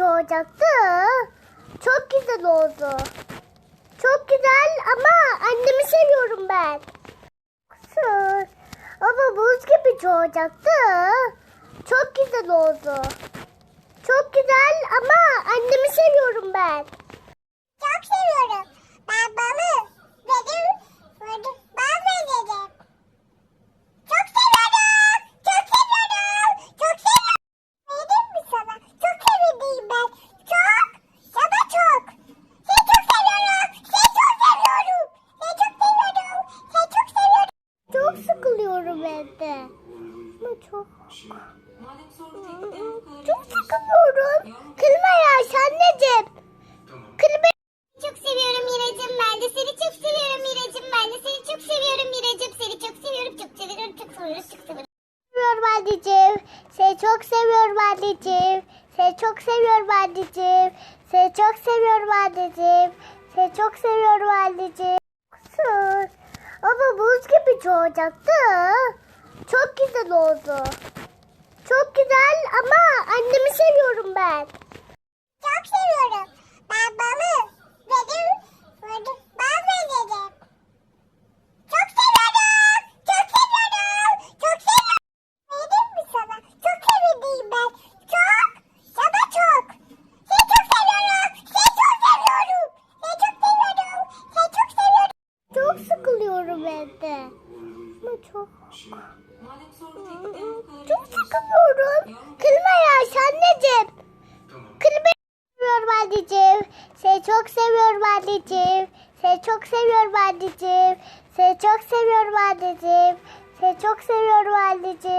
olacaktı. Çok güzel oldu. Çok güzel ama annemi seviyorum ben. Kısır. Ama buz gibi çoğacaktı. Çok güzel oldu. Çok güzel ama annemi seviyorum ben. Çok seviyorum. Ben balı dedim. Dedim. Ben dedim. Çok seviyorum. Çok seviyorum. Çok seviyorum. Dedim mi sana? Çok sevindim ben. Çok. Sana çok. Seni çok seviyorum. Seni çok seviyorum. Seni çok seviyorum. Seni çok seviyorum. Çok sıkılıyorum evde. Ama çok çok sıkılıyorum. Kırma ya anneciğim. Kırma. Çok seviyorum Miracım ben de seni çok seviyorum Miracım ben de seni çok seviyorum Miracım seni çok seviyorum çok seviyorum çok seviyorum çok seviyorum. seviyorum anneciğim. Seni çok seviyorum anneciğim. Seni çok seviyorum anneciğim. Seni çok seviyorum anneciğim. Seni çok seviyorum anneciğim. Ama buz gibi çoğacaktı. Çok güzel oldu. Çok güzel ama annemi seviyorum ben. Çok seviyorum. Ben balı dedim. Dedim. Ben dedim. Çok seviyorum. Çok seviyorum. Çok seviyorum. Dedim mi sana? Çok sevindim ben. Çok. Sana çok. Seni çok seviyorum. Seni çok seviyorum. Seni çok seviyorum. Seni çok seviyorum. Çok evde. Ama çok çok sıkılıyorum. Kırma ya anneciğim. Kırma seviyorum anneciğim. Seni çok seviyorum anneciğim. Seni çok seviyorum anneciğim. Seni çok seviyorum anneciğim. Seni çok seviyorum anneciğim.